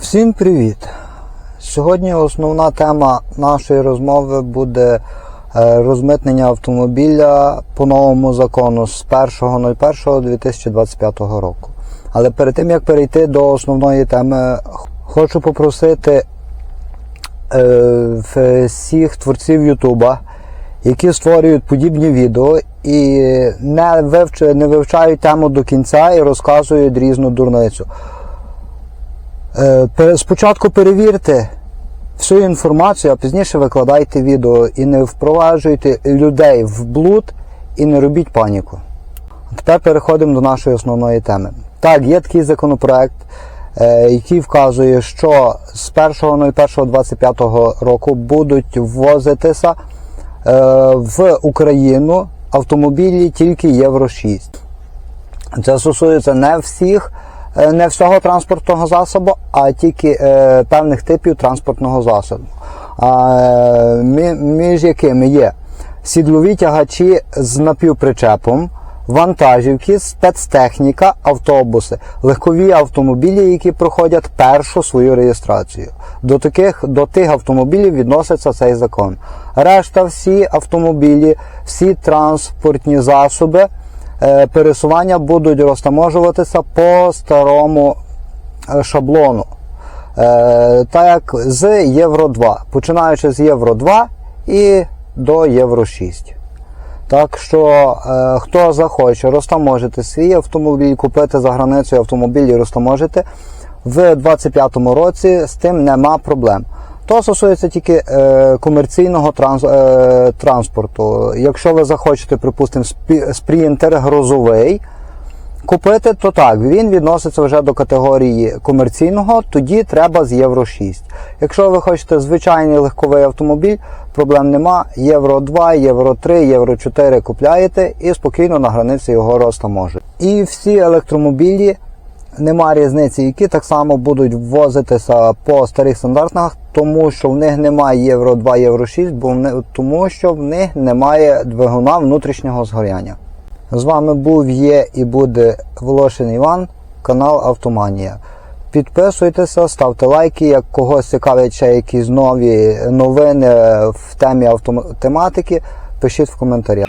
Всім привіт! Сьогодні основна тема нашої розмови буде е, розмитнення автомобіля по новому закону з 1.01.2025 року. Але перед тим як перейти до основної теми, хочу попросити е, всіх творців Ютуба, які створюють подібні відео і не, вивч... не вивчають тему до кінця і розказують різну дурницю. Е, Спочатку перевірте всю інформацію, а пізніше викладайте відео і не впроваджуйте людей в блуд і не робіть паніку. Тепер переходимо до нашої основної теми. Так, є такий законопроект, е, який вказує, що з 1.01.25 року будуть ввозитися е, в Україну автомобілі тільки Євро 6. Це стосується не всіх, не всього транспортного засобу, а тільки е, певних типів транспортного засобу. Е, мі- між якими є сідлові тягачі з напівпричепом, вантажівки, спецтехніка, автобуси, легкові автомобілі, які проходять першу свою реєстрацію. До таких до тих автомобілів відноситься цей закон. Решта всі автомобілі, всі транспортні засоби е, пересування будуть розтаможуватися по старому е, шаблону. Е, Так як з Євро 2, починаючи з Євро 2 і до Євро 6. Так що, е, хто захоче розтаможити свій автомобіль, купити за границею автомобіль і розтаможити, в 2025 році з тим нема проблем. То стосується тільки е, комерційного транс, е, транспорту. Якщо ви захочете, припустимо, спринтер грузовий, купити, то так, він відноситься вже до категорії комерційного, тоді треба з Євро 6. Якщо ви хочете звичайний легковий автомобіль, проблем нема. Євро 2, Євро 3, Євро 4 купляєте і спокійно на границі його розтаможують. І всі електромобілі, нема різниці, які так само будуть ввозитися по старих стандартах, тому що в них немає Євро 2, Євро 6, бо в тому що в них немає двигуна внутрішнього згоряння. З вами був, є і буде Волошин Іван, канал Автоманія. Підписуйтеся, ставте лайки, як когось цікавлять ще якісь нові новини в темі автоматики, пишіть в коментарях.